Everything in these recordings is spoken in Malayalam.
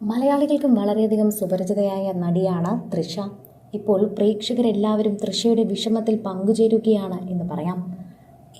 മലയാളികൾക്കും വളരെയധികം സുപരിചിതയായ നടിയാണ് തൃഷ. ഇപ്പോൾ പ്രേക്ഷകരെല്ലാവരും തൃഷയുടെ വിഷമത്തിൽ പങ്കുചേരുകയാണ് എന്ന് പറയാം.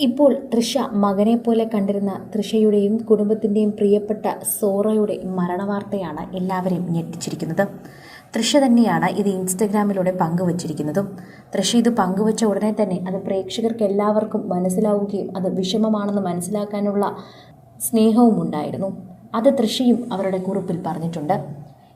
ഇപ്പോൾ തൃഷ മകനെ പോലെ കണ്ടിരുന്ന തൃഷയുടെയും കുടുംബത്തിന്റെയും പ്രിയപ്പെട്ട സോറയുടെ മരണവാർത്തയാണ് എല്ലാവരെയും ഞെട്ടിച്ചിരിക്കുന്നത്. തൃഷ തന്നെയാണ് ഇത് ഇൻസ്റ്റഗ്രാമിലൂടെ പങ്കുവച്ചിരിക്കുന്നതും. തൃഷ ഇത് പങ്കുവച്ച ഉടനെ തന്നെ അത് പ്രേക്ഷകർക്ക് എല്ലാവർക്കും മനസ്സിലാവുകയും അത് വിഷമമാണെന്ന് മനസ്സിലാക്കാനുള്ള സ്നേഹവും ഉണ്ടായിരുന്നു അത് തൃശിയും അവരുടെ കുറിപ്പിൽ പറഞ്ഞിട്ടുണ്ട്.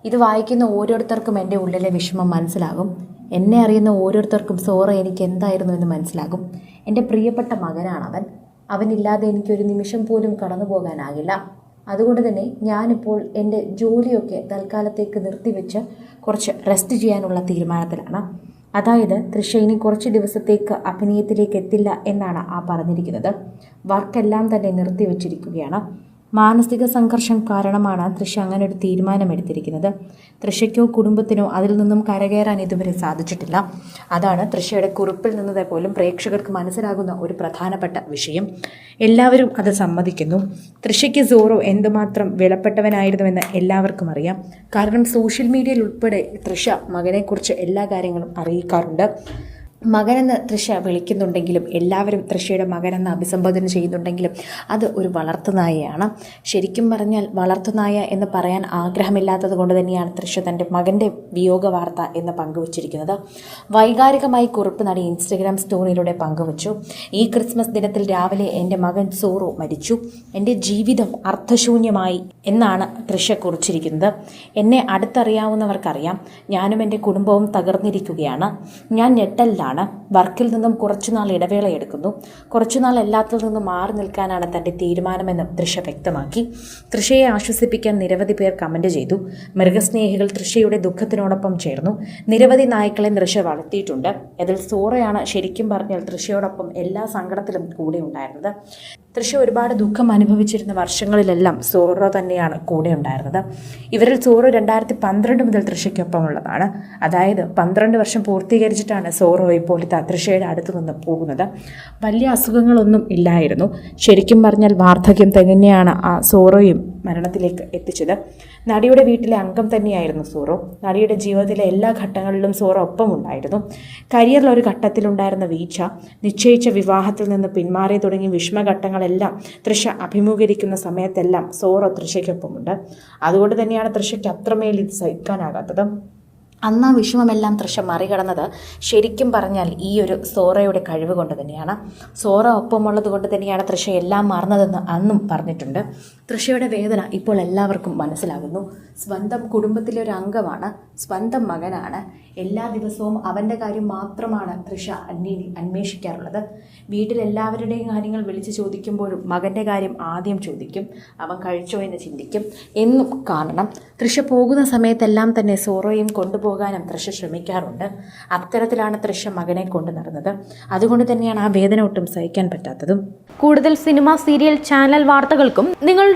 ഇത് വായിക്കുന്ന ഓരോരുത്തർക്കും എന്റെ ഉള്ളിലെ വിഷമം മനസ്സിലാകും. എന്നെ അറിയുന്ന ഓരോരുത്തർക്കും സോറ എനിക്ക് എന്തായിരുന്നു എന്ന് മനസ്സിലാകും. എന്റെ പ്രിയപ്പെട്ട മകനാണവൻ. അവനില്ലാതെ എനിക്കൊരു നിമിഷം പോലും കടന്നു പോകാനാകില്ല. അതുകൊണ്ട് തന്നെ ഞാനിപ്പോൾ എന്റെ ജോലിയൊക്കെ തൽക്കാലത്തേക്ക് നിർത്തിവെച്ച് കുറച്ച് റെസ്റ്റ് ചെയ്യാനുള്ള തീരുമാനത്തിലാണ്. അതായത് തൃഷ ഇനി കുറച്ച് ദിവസത്തേക്ക് അഭിനയത്തിലേക്ക് എത്തില്ല എന്നാണ് ആ പറഞ്ഞിരിക്കുന്നത്. വർക്കെല്ലാം തന്നെ നിർത്തിവെച്ചിരിക്കുകയാണ്. മാനസിക സംഘർഷം കാരണമാണ് തൃശ അങ്ങനെ ഒരു തീരുമാനമെടുത്തിരിക്കുന്നത്. തൃശയ്ക്കോ കുടുംബത്തിനോ അതിൽ നിന്നും കരകയറാൻ ഇതുവരെ സാധിച്ചിട്ടില്ല. അതാണ് തൃശയുടെ കുറിപ്പിൽ നിന്നത് പോലും പ്രേക്ഷകർക്ക് മനസ്സിലാകുന്ന ഒരു പ്രധാനപ്പെട്ട വിഷയം. എല്ലാവരും അത് സമ്മതിക്കുന്നു. തൃശയ്ക്ക് സോറോ എന്തുമാത്രം വിലപ്പെട്ടവനായിരുന്നുവെന്ന് എല്ലാവർക്കും അറിയാം. കാരണം സോഷ്യൽ മീഡിയയിൽ ഉൾപ്പെടെ തൃശ മകനെക്കുറിച്ച് എല്ലാ കാര്യങ്ങളും അറിയിക്കാറുണ്ട്. മകനെന്ന് തൃശ വിളിക്കുന്നുണ്ടെങ്കിലും എല്ലാവരും തൃശയുടെ മകനെന്ന് അഭിസംബോധന ചെയ്യുന്നുണ്ടെങ്കിലും അത് ഒരു വളർത്തുനായയാണ് ശരിക്കും പറഞ്ഞാൽ വളർത്തുനായ എന്ന് പറയാൻ ആഗ്രഹമില്ലാത്തത് കൊണ്ട് തന്നെയാണ് തൃശ തന്റെ മകന്റെ വിയോഗ വാർത്ത എന്ന് പങ്കുവച്ചിരിക്കുന്നത്. വൈകാരികമായി കുറിപ്പ് നടി ഇൻസ്റ്റഗ്രാം സ്റ്റോറിയിലൂടെ പങ്കുവച്ചു. ഈ ക്രിസ്മസ് ദിനത്തിൽ രാവിലെ എന്റെ മകൻ സോറോ മരിച്ചു. എന്റെ ജീവിതം അർത്ഥശൂന്യമായി എന്നാണ് തൃശ കുറിച്ചിരിക്കുന്നത്. എന്നെ അടുത്തറിയാവുന്നവർക്കറിയാം. ഞാനും എന്റെ കുടുംബവും തകർന്നിരിക്കുകയാണ്. ഞാൻ ഞെട്ടലിലാണ് വർക്കിൽ നിന്നും കുറച്ചുനാൾ ഇടവേള എടുക്കുന്നു. കുറച്ചുനാൾ എല്ലാത്തിൽ നിന്നും മാറി നിൽക്കാനാണ് തന്റെ തീരുമാനമെന്ന് തൃഷ വ്യക്തമാക്കി. തൃഷയെ ആശ്വസിപ്പിക്കാൻ നിരവധി പേർ കമന്റ് ചെയ്തു. മൃഗസ്നേഹികൾ തൃഷയുടെ ദുഃഖത്തിനോടൊപ്പം ചേർന്നു. നിരവധി നായ്ക്കളെ തൃഷ വളർത്തിയിട്ടുണ്ട്. അതിൽ സോറയാണ് ശരിക്കും പറഞ്ഞാൽ തൃഷയോടൊപ്പം എല്ലാ സങ്കടത്തിലും കൂടെ ഉണ്ടായിരുന്നത്. തൃഷ ഒരുപാട് ദുഃഖം അനുഭവിച്ചിരുന്ന വർഷങ്ങളിലെല്ലാം സോറോ തന്നെയാണ് കൂടെ ഉണ്ടായിരുന്നത്. ഇവരിൽ സോറോ രണ്ടായിരത്തി പന്ത്രണ്ട് മുതൽ തൃശ്ശയ്ക്കൊപ്പമുള്ളതാണ് അതായത് പന്ത്രണ്ട് വർഷം പൂർത്തീകരിച്ചിട്ടാണ് സോറോ ഇപ്പോൾ തൃശ്ശയുടെ അടുത്ത് നിന്ന് പോകുന്നത്. വലിയ അസുഖങ്ങളൊന്നും ഇല്ലായിരുന്നു. ശരിക്കും പറഞ്ഞാൽ വാർദ്ധക്യം തന്നെയാണ് ആ സോറോയും മരണത്തിലേക്ക് എത്തിച്ചത്. നടിയുടെ വീട്ടിലെ അംഗം തന്നെയായിരുന്നു സോറോ. നടിയുടെ ജീവിതത്തിലെ എല്ലാ ഘട്ടങ്ങളിലും സോറോ ഒപ്പം ഉണ്ടായിരുന്നു. കരിയറിൽ ഒരു ഘട്ടത്തിലുണ്ടായിരുന്ന വീഴ്ച നിശ്ചയിച്ച വിവാഹത്തിൽ നിന്ന് പിന്മാറി തുടങ്ങി വിഷമഘട്ടങ്ങളെല്ലാം തൃശ അഭിമുഖീകരിക്കുന്ന സമയത്തെല്ലാം സോറോ തൃശയ്ക്കൊപ്പമുണ്ട് അതുകൊണ്ട് തന്നെയാണ് തൃശയ്ക്ക് അത്രമേൽ ഇത് സഹിക്കാനാകാത്തത്. അന്ന് ആ വിഷമമെല്ലാം തൃശ മറികടന്നത് ശരിക്കും പറഞ്ഞാൽ ഈ ഒരു സോറയുടെ കഴിവ് കൊണ്ട് തന്നെയാണ്. സോറ ഒപ്പമുള്ളത് കൊണ്ട് തന്നെയാണ് തൃശ എല്ലാം മറന്നതെന്ന് അന്നും പറഞ്ഞിട്ടുണ്ട്. തൃഷയുടെ വേദന ഇപ്പോൾ എല്ലാവർക്കും മനസ്സിലാകുന്നു. സ്വന്തം കുടുംബത്തിലെ ഒരു അംഗമാണ് സ്വന്തം മകനാണ്. എല്ലാ ദിവസവും അവന്റെ കാര്യം മാത്രമാണ് തൃഷ അന്വേ അന്വേഷിക്കാറുള്ളത്. വീട്ടിലെല്ലാവരുടെയും കാര്യങ്ങൾ വിളിച്ച് ചോദിക്കുമ്പോഴും മകന്റെ കാര്യം ആദ്യം ചോദിക്കും അവൻ കഴിച്ചോ എന്ന് ചിന്തിക്കും. എന്നും കാണണം. തൃഷ പോകുന്ന സമയത്തെല്ലാം തന്നെ സോറോയും കൊണ്ടുപോകാനും തൃഷ ശ്രമിക്കാറുണ്ട്. അത്തരത്തിലാണ് തൃഷ മകനെ കൊണ്ടു നടന്നത്. അതുകൊണ്ട് തന്നെയാണ് ആ വേദന ഒട്ടും സഹിക്കാൻ പറ്റാത്തതും. കൂടുതൽ സിനിമ സീരിയൽ ചാനൽ വാർത്തകൾക്കും നിങ്ങളുടെ